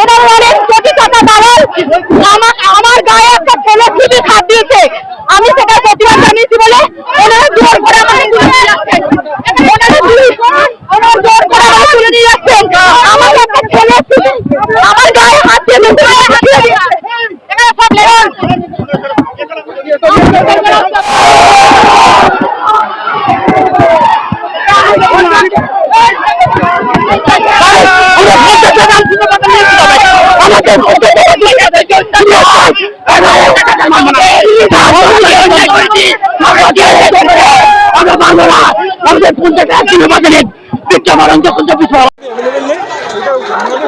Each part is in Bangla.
এনার আমার গায়ে একটা ছেলে খুবই খাপ দিয়েছে। আমি সেটা প্রতিবাদ জানিয়েছি বলে জোর করে আমাকে তুলে নিয়ে যাচ্ছেন ওনারা পুলিশ ওনারা জোর করে আমাকে তুলে নিয়ে যাচ্ছেন আমার একটা ছেলে খুবই আমার গায়ে হাত দিয়ে মুখে গায়ে হাত দিয়ে দিয়েছে। এখানে সব লেবার মানবো না আমাদের পঞ্চায়েত একদিনে বাজারে পিঠা মারণ পিছু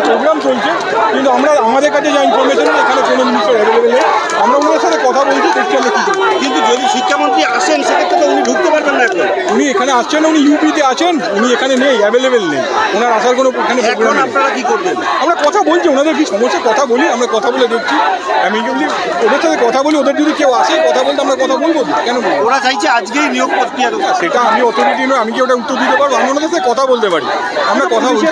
প্রোগ্রাম চলছে কিন্তু আমরা আমাদের কাছে যা ইনফরমেশন এখানে কোনো জিনিসের অ্যাভেলেবেল নেই আমরা ওনার সাথে কথা বলছি দেখছি আমরা কী করব কিন্তু যদি শিক্ষামন্ত্রী আসেন সেক্ষেত্রে তো উনি ঢুকতে পারবেন না এখন আসছেন উনি ইউপিতে আছেন উনি এখানে নেই অ্যাভেলেবেল নেই ওনার আসার কোনো এখানে প্রোগ্রাম আপনারা কি করবেন আমরা কথা বলছি ওনাদের কি সমস্যা কথা বলি আমরা কথা বলে দেখছি আমি যদি ওদের সাথে কথা বলি ওদের যদি কেউ আসে কথা বলতে আমরা কথা বলব কেন ওরা চাইছে আজকেই নিয়োগ প্রক্রিয়া সেটা আমি অথরিটি নয় আমি কি ওটা উত্তর দিতে পারব আমি ওনাদের সাথে কথা বলতে পারি আমরা কথা বলছি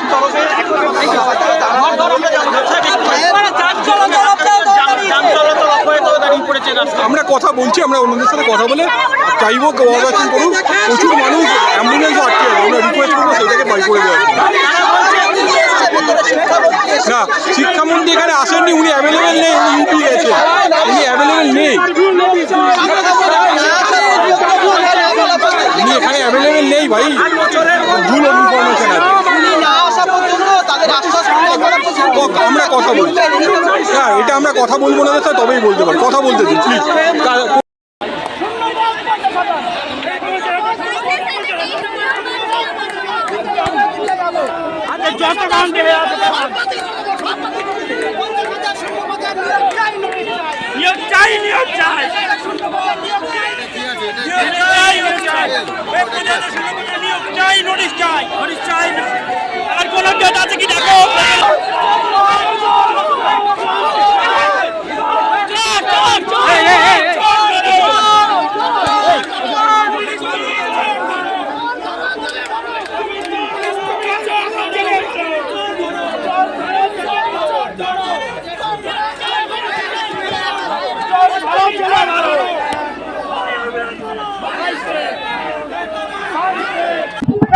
আমরা কথা বলছি আমরা অন্যদের সাথে কথা বলে চাইব কোঅপারেশন করুন প্রচুর মানুষ অ্যাম্বুলেন্সও আটকে আছে আমরা রিকোয়েস্ট করব সেটাকে বাই করে জন্য। না শিক্ষামন্ত্রী এখানে আসেননি উনি অ্যাভেলেবেল নেই উনি ইউপি গেছে। উনি অ্যাভেলেবেল নেই। উনি এখানে অ্যাভেলেবেল নেই ভাই। ভুল ইনফরমেশন আছে। আমরা কথা বলছি। এটা আমরা কথা বলব না স্যার তবেই বলতে পারি কথা বলতে দিন প্লিজ আর কোন ডেট আছে কি দেখো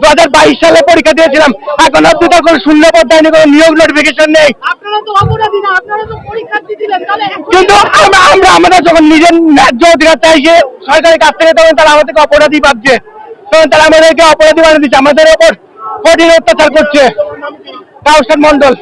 দু হাজার বাইশ সালে পরীক্ষা দিয়েছিলাম। এখন অব্দি তো কোনো শূন্য পর্যায়ে কোনো নিয়োগ নোটিফিকেশন নেই। কিন্তু আমরা আমরা আমাদের যখন নিজের ন্যায্য অধিকার চাইছে সরকারের কাছ থেকে তখন তারা আমাদেরকে অপরাধী ভাবছে। তখন তারা আমাদেরকে অপরাধী বানিয়ে দিচ্ছে আমাদের ওপর কঠিন অত্যাচার করছে। কাউসার মন্ডল